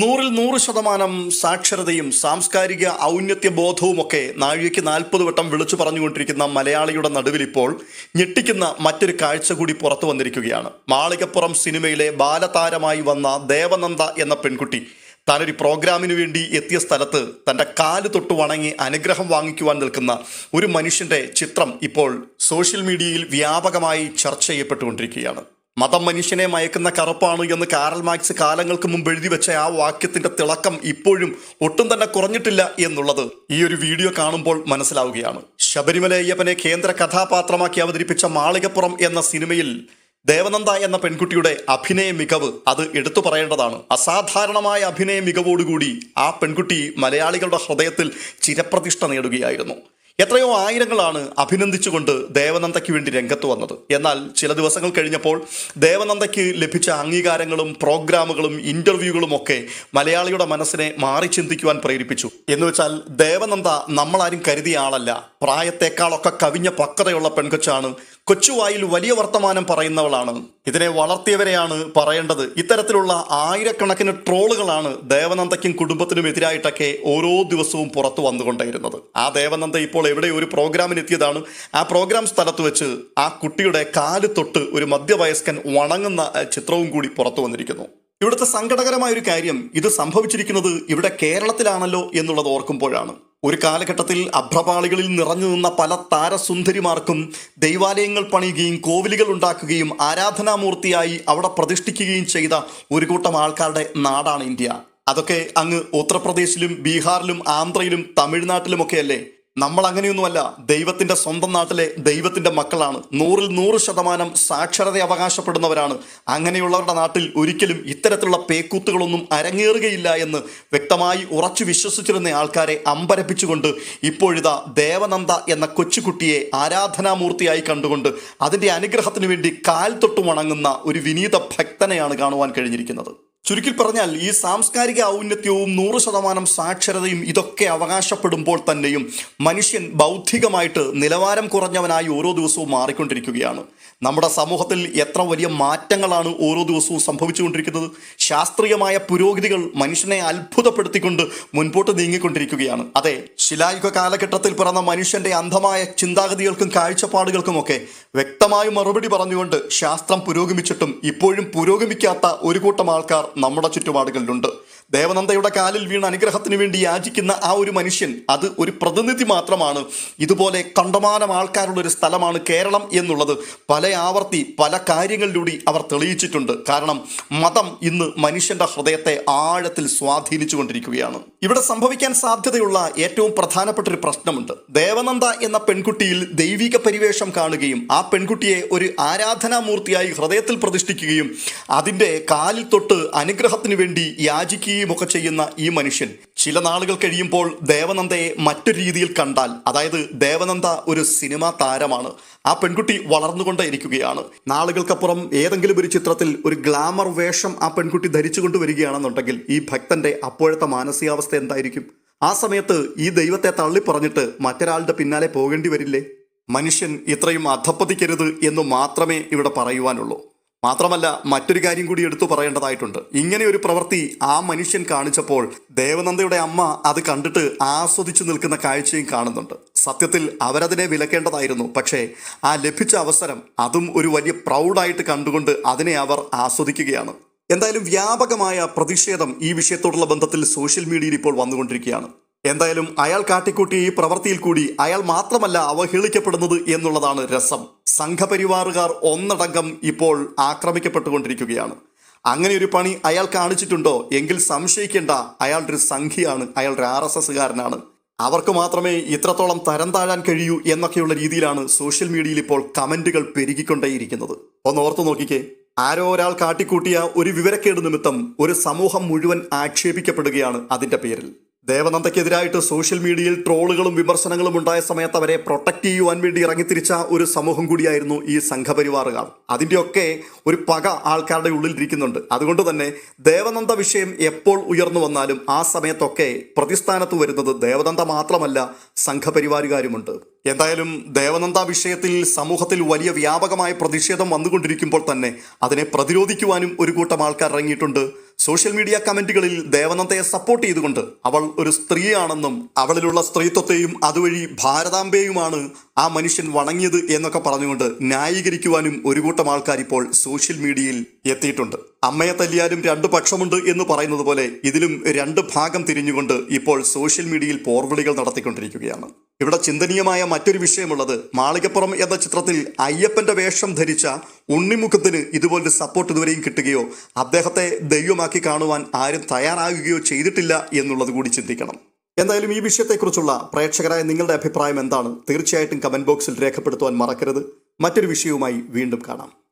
നൂറിൽ നൂറ് ശതമാനം സാക്ഷരതയും സാംസ്കാരിക ഔന്നത്യ ബോധവും ഒക്കെ നാഴികയ്ക്ക് നാൽപ്പത് വട്ടം വിളിച്ചു പറഞ്ഞുകൊണ്ടിരിക്കുന്ന മലയാളിയുടെ നടുവിൽ ഇപ്പോൾ ഞെട്ടിക്കുന്ന മറ്റൊരു കാഴ്ച കൂടി പുറത്തു വന്നിരിക്കുകയാണ്. മാളികപ്പുറം സിനിമയിലെ ബാലതാരമായി വന്ന ദേവനന്ദ എന്ന പെൺകുട്ടി താനൊരു പ്രോഗ്രാമിന് വേണ്ടി എത്തിയ സ്ഥലത്ത് തന്റെ കാൽ തൊട്ട് വണങ്ങി അനുഗ്രഹം വാങ്ങിക്കുവാൻ നിൽക്കുന്ന ഒരു മനുഷ്യന്റെ ചിത്രം ഇപ്പോൾ സോഷ്യൽ മീഡിയയിൽ വ്യാപകമായി ചർച്ച ചെയ്യപ്പെട്ടുകൊണ്ടിരിക്കുകയാണ്. മതം മനുഷ്യനെ മയക്കുന്ന കറുപ്പാണ് എന്ന് കാരൽ മാക്സ് കാലങ്ങൾക്ക് മുമ്പ് എഴുതി വെച്ച ആ വാക്യത്തിന്റെ തിളക്കം ഇപ്പോഴും ഒട്ടും തന്നെ കുറഞ്ഞിട്ടില്ല എന്നുള്ളത് ഈ ഒരു വീഡിയോ കാണുമ്പോൾ മനസ്സിലാവുകയാണ്. ശബരിമല അയ്യപ്പനെ കേന്ദ്ര കഥാപാത്രമാക്കി അവതരിപ്പിച്ച മാളികപ്പുറം എന്ന സിനിമയിൽ ദേവനന്ദ എന്ന പെൺകുട്ടിയുടെ അഭിനയ മികവ് അത് എടുത്തു പറയേണ്ടതാണ്. അസാധാരണമായ അഭിനയ മികവോടുകൂടി ആ പെൺകുട്ടി മലയാളികളുടെ ഹൃദയത്തിൽ ചിരപ്രതിഷ്ഠ നേടുകയായിരുന്നു. എത്രയോ ആയിരങ്ങളാണ് അഭിനന്ദിച്ചുകൊണ്ട് ദേവനന്ദയ്ക്ക് വേണ്ടി രംഗത്ത് വന്നത്. എന്നാൽ ചില ദിവസങ്ങൾ കഴിഞ്ഞപ്പോൾ ദേവനന്ദയ്ക്ക് ലഭിച്ച അംഗീകാരങ്ങളും പ്രോഗ്രാമുകളും ഇന്റർവ്യൂകളും ഒക്കെ മലയാളിയുടെ മനസ്സിനെ മാറി ചിന്തിക്കുവാൻ പ്രേരിപ്പിച്ചു. എന്ന് വെച്ചാൽ ദേവനന്ദ നമ്മളാരും കരുതിയ ആളല്ല. പ്രായത്തെക്കാളൊക്കെ കവിഞ്ഞ പക്വതയുള്ള പെൺകൊച്ചാണ്. കൊച്ചുവായിൽ വലിയ വർത്തമാനം പറയുന്നവളാണ്. ഇതിനെ വളർത്തിയവരെയാണ് പറയേണ്ടത്. ഇത്തരത്തിലുള്ള ആയിരക്കണക്കിന് ട്രോളുകളാണ് ദേവനന്ദയ്ക്കും കുടുംബത്തിനും എതിരായിട്ടൊക്കെ ഓരോ ദിവസവും പുറത്തു വന്നുകൊണ്ടേയിരുന്നത്. ആ ദേവനന്ദ ഇപ്പോൾ എവിടെ ഒരു പ്രോഗ്രാമിന് എത്തിയതാണ് ആ പ്രോഗ്രാം സ്ഥലത്ത് വെച്ച് ആ കുട്ടിയുടെ കാൽ തൊട്ട് ഒരു മധ്യവയസ്കൻ വണങ്ങുന്ന ചിത്രവും കൂടി പുറത്തു വന്നിരിക്കുന്നു. ഇവിടുത്തെ സങ്കടകരമായ ഒരു കാര്യം ഇത് സംഭവിച്ചിരിക്കുന്നത് ഇവിടെ കേരളത്തിലാണല്ലോ എന്നുള്ളത് ഓർക്കുമ്പോഴാണ്. ഒരു കാലഘട്ടത്തിൽ അഭ്രപാളികളിൽ നിറഞ്ഞു നിന്ന പല താരസുന്ദരിമാർക്കും ദൈവാലയങ്ങൾ പണിയുകയും കോവിലുകൾ ഉണ്ടാക്കുകയും ആരാധനാമൂർത്തിയായി അവിടെ പ്രതിഷ്ഠിക്കുകയും ചെയ്ത ഒരു കൂട്ടം ആൾക്കാരുടെ നാടാണ് ഇന്ത്യ. അതൊക്കെ അങ്ങ് ഉത്തർപ്രദേശിലും ബീഹാറിലും ആന്ധ്രയിലും തമിഴ്നാട്ടിലുമൊക്കെയല്ലേ? നമ്മൾ അങ്ങനെയൊന്നുമല്ല ദൈവത്തിന്റെ സ്വന്തം നാട്ടിലെ ദൈവത്തിന്റെ മക്കളാണ്. നൂറിൽ നൂറ് ശതമാനം സാക്ഷരത അവകാശപ്പെടുന്നവരാണ്. അങ്ങനെയുള്ളവരുടെ നാട്ടിൽ ഒരിക്കലും ഇത്തരത്തിലുള്ള പേക്കൂത്തുകളൊന്നും അരങ്ങേറുകയില്ല എന്ന് വ്യക്തമായി ഉറച്ചു വിശ്വസിച്ചിരുന്ന ആൾക്കാരെ അമ്പരപ്പിച്ചുകൊണ്ട് ഇപ്പോഴിതാ ദേവനന്ദ എന്ന കൊച്ചുകുട്ടിയെ ആരാധനാമൂർത്തിയായി കണ്ടുകൊണ്ട് അതിന്റെ അനുഗ്രഹത്തിന് വേണ്ടി കാൽ തൊട്ട് ഒരു വിനീത ഭക്തനെയാണ് കാണുവാൻ കഴിഞ്ഞിരിക്കുന്നത്. ചുരുക്കി പറഞ്ഞാൽ ഈ സാംസ്കാരിക ഔന്നത്യവും നൂറ് ശതമാനം സാക്ഷരതയും ഇതൊക്കെ അവകാശപ്പെടുമ്പോൾ തന്നെയും മനുഷ്യൻ ബൗദ്ധികമായിട്ട് നിലവാരം കുറഞ്ഞവനായി ഓരോ ദിവസവും മാറിക്കൊണ്ടിരിക്കുകയാണ്. നമ്മുടെ സമൂഹത്തിൽ എത്ര വലിയ മാറ്റങ്ങളാണ് ഓരോ ദിവസവും സംഭവിച്ചുകൊണ്ടിരിക്കുന്നത്? ശാസ്ത്രീയമായ പുരോഗതികൾ മനുഷ്യനെ അത്ഭുതപ്പെടുത്തിക്കൊണ്ട് മുൻപോട്ട് നീങ്ങിക്കൊണ്ടിരിക്കുകയാണ്. അതെ ശിലായുഗ കാലഘട്ടത്തിൽ പിറന്ന മനുഷ്യന്റെ അന്ധമായ ചിന്താഗതികൾക്കും കാഴ്ചപ്പാടുകൾക്കുമൊക്കെ വ്യക്തമായ മറുപടി പറഞ്ഞുകൊണ്ട് ശാസ്ത്രം പുരോഗമിച്ചിട്ടും ഇപ്പോഴും പുരോഗമിക്കാത്ത ഒരു കൂട്ടം ആൾക്കാർ നമ്മുടെ ചുറ്റുപാടുകളിലുണ്ട്. ദേവനന്ദയുടെ കാലിൽ വീണ് അനുഗ്രഹത്തിന് വേണ്ടി യാചിക്കുന്ന ആ ഒരു മനുഷ്യൻ അത് ഒരു പ്രതിനിധി മാത്രമാണ്. ഇതുപോലെ കണ്ടമാനം ആൾക്കാരുള്ള ഒരു സ്ഥലമാണ് കേരളം എന്നുള്ളത് പല ആവർത്തി പല കാര്യങ്ങളിലൂടെ അവർ തെളിയിച്ചിട്ടുണ്ട്. കാരണം മതം ഇന്ന് മനുഷ്യന്റെ ഹൃദയത്തെ ആഴത്തിൽ സ്വാധീനിച്ചു കൊണ്ടിരിക്കുകയാണ് ഇവിടെ സംഭവിക്കാൻ സാധ്യതയുള്ള ഏറ്റവും പ്രധാനപ്പെട്ട ഒരു പ്രശ്നമുണ്ട്. ദേവനന്ദ എന്ന പെൺകുട്ടിയിൽ ദൈവിക പരിവേഷം കാണുകയും ആ പെൺകുട്ടിയെ ഒരു ആരാധനാമൂർത്തിയായി ഹൃദയത്തിൽ പ്രതിഷ്ഠിക്കുകയും അതിന്റെ കാലിൽ തൊട്ട് അനുഗ്രഹത്തിന് വേണ്ടി യാചിക്കുകയും ഒക്കെ ചെയ്യുന്ന ഈ മനുഷ്യൻ. ചില നാളുകൾ കഴിയുമ്പോൾ ദേവനന്ദയെ മറ്റൊരു രീതിയിൽ കണ്ടാൽ അതായത് ദേവനന്ദ ഒരു സിനിമാ താരമാണ്. ആ പെൺകുട്ടി വളർന്നുകൊണ്ടേ ഇരിക്കുകയാണ് നാളുകൾക്കപ്പുറം ഏതെങ്കിലും ഒരു ചിത്രത്തിൽ ഒരു ഗ്ലാമർ വേഷം ആ പെൺകുട്ടി ധരിച്ചുകൊണ്ട് വരികയാണെന്നുണ്ടെങ്കിൽ ഈ ഭക്തന്റെ അപ്പോഴത്തെ മാനസികാവസ്ഥ എന്തായിരിക്കും? ആ സമയത്ത് ഈ ദൈവത്തെ തള്ളിപ്പറഞ്ഞിട്ട് മറ്റൊരാളുടെ പിന്നാലെ പോകേണ്ടി വരില്ലേ? മനുഷ്യൻ ഇത്രയും അധപ്പതിക്കരുത് എന്ന് മാത്രമേ ഇവിടെ പറയുവാനുള്ളൂ. മാത്രമല്ല മറ്റൊരു കാര്യം കൂടി എടുത്തു പറയേണ്ടതായിട്ടുണ്ട്. ഇങ്ങനെ ഒരു പ്രവൃത്തി ആ മനുഷ്യൻ കാണിച്ചപ്പോൾ ദേവനന്ദയുടെ അമ്മ അത് കണ്ടിട്ട് ആസ്വദിച്ചു നിൽക്കുന്ന കാഴ്ചയും കാണുന്നുണ്ട്. സത്യത്തിൽ അവരതിനെ വിലക്കേണ്ടതായിരുന്നു. പക്ഷേ ആ ലഭിച്ച അവസരം അതും ഒരു വലിയ പ്രൗഡായിട്ട് കണ്ടുകൊണ്ട് അതിനെ അവർ ആസ്വദിക്കുകയാണ്. എന്തായാലും വ്യാപകമായ പ്രതിഷേധം ഈ വിഷയത്തോടുള്ള ബന്ധത്തിൽ സോഷ്യൽ മീഡിയയിൽ ഇപ്പോൾ വന്നുകൊണ്ടിരിക്കുകയാണ്. എന്തായാലും അയാൾ കാട്ടിക്കൂട്ടിയ ഈ പ്രവൃത്തിയിൽ കൂടി അയാൾ മാത്രമല്ല അവഹേളിക്കപ്പെടുന്നത് എന്നുള്ളതാണ് രസം. സംഘപരിവാറുകാർ ഒന്നടങ്കം ഇപ്പോൾ ആക്രമിക്കപ്പെട്ടുകൊണ്ടിരിക്കുകയാണ്. അങ്ങനെ ഒരു പണി അയാൾ കാണിച്ചിട്ടുണ്ടോ? എങ്കിൽ സംശയിക്കേണ്ട. അയാളുടെ ഒരു സംഘിയാണ് അയാളുടെ ആർ എസ് എസ്സുകാരനാണ്. അവർക്ക് മാത്രമേ ഇത്രത്തോളം തരം താഴാൻ കഴിയൂ എന്നൊക്കെയുള്ള രീതിയിലാണ് സോഷ്യൽ മീഡിയയിൽ ഇപ്പോൾ കമന്റുകൾ പെരുകിക്കൊണ്ടേയിരിക്കുന്നത്. ഒന്ന് ഓർത്തു നോക്കിക്കേ. ആരോ ഒരാൾ കാട്ടിക്കൂട്ടിയ ഒരു വിവരക്കേട് നിമിത്തം ഒരു സമൂഹം മുഴുവൻ ആക്ഷേപിക്കപ്പെടുകയാണ് അതിന്റെ പേരിൽ. ദേവനന്ദയ്ക്കെതിരായിട്ട് സോഷ്യൽ മീഡിയയിൽ ട്രോളുകളും വിമർശനങ്ങളും ഉണ്ടായ സമയത്ത് അവരെ പ്രൊട്ടക്ട് ചെയ്യുവാൻ വേണ്ടി ഇറങ്ങിത്തിരിച്ച ഒരു സമൂഹം കൂടിയായിരുന്നു ഈ സംഘപരിവാറുകാർ. അതിന്റെയൊക്കെ ഒരു പക ആൾക്കാരുടെ ഉള്ളിൽ ഇരിക്കുന്നുണ്ട്. അതുകൊണ്ട് തന്നെ ദേവനന്ദ വിഷയം എപ്പോൾ ഉയർന്നു വന്നാലും ആ സമയത്തൊക്കെ പ്രതിസ്ഥാനത്ത് വരുന്നത് ദേവനന്ദ മാത്രമല്ല സംഘപരിവാരുകാരുമുണ്ട് എന്തായാലും ദേവനന്ദ വിഷയത്തിൽ സമൂഹത്തിൽ വലിയ വ്യാപകമായ പ്രതിഷേധം വന്നുകൊണ്ടിരിക്കുമ്പോൾ തന്നെ അതിനെ പ്രതിരോധിക്കുവാനും ഒരു കൂട്ടം ആൾക്കാർ ഇറങ്ങിയിട്ടുണ്ട്. സോഷ്യൽ മീഡിയ കമന്റുകളിൽ ദേവനന്ദയെ സപ്പോർട്ട് ചെയ്തുകൊണ്ട് അവൾ ഒരു സ്ത്രീയാണെന്നും അവളിലുള്ള സ്ത്രീത്വത്തെയും അതുവഴി ഭാരതാംബയെയുമാണ് ആ മനുഷ്യൻ വണങ്ങിയത് എന്നൊക്കെ പറഞ്ഞുകൊണ്ട് ന്യായീകരിക്കുവാനും ഒരു കൂട്ടം ആൾക്കാർ ഇപ്പോൾ സോഷ്യൽ മീഡിയയിൽ എത്തിയിട്ടുണ്ട്. അമ്മയെ തല്ലിയാലും രണ്ട് പക്ഷമുണ്ട് എന്ന് പറയുന്നത് പോലെ ഇതിലും രണ്ട് ഭാഗം തിരിഞ്ഞുകൊണ്ട് ഇപ്പോൾ സോഷ്യൽ മീഡിയയിൽ പോർവിളികൾ നടത്തിക്കൊണ്ടിരിക്കുകയാണ്. ഇവിടെ ചിന്തനീയമായ മറ്റൊരു വിഷയമുള്ളത് മാളികപ്പുറം എന്ന ചിത്രത്തിൽ അയ്യപ്പന്റെ വേഷം ധരിച്ച ഉണ്ണിമുഖത്തിന് ഇതുപോലൊരു സപ്പോർട്ട് ഇതുവരെയും കിട്ടുകയോ അദ്ദേഹത്തെ ദൈവമാക്കി കാണുവാൻ ആരും തയ്യാറാകുകയോ ചെയ്തിട്ടില്ല എന്നുള്ളത് കൂടി ചിന്തിക്കണം. എന്തായാലും ഈ വിഷയത്തെക്കുറിച്ചുള്ള പ്രേക്ഷകരായ നിങ്ങളുടെ അഭിപ്രായം എന്താണ്? തീർച്ചയായിട്ടും കമന്റ് ബോക്സിൽ രേഖപ്പെടുത്തുവാൻ മറക്കരുത്. മറ്റൊരു വിഷയവുമായി വീണ്ടും കാണാം.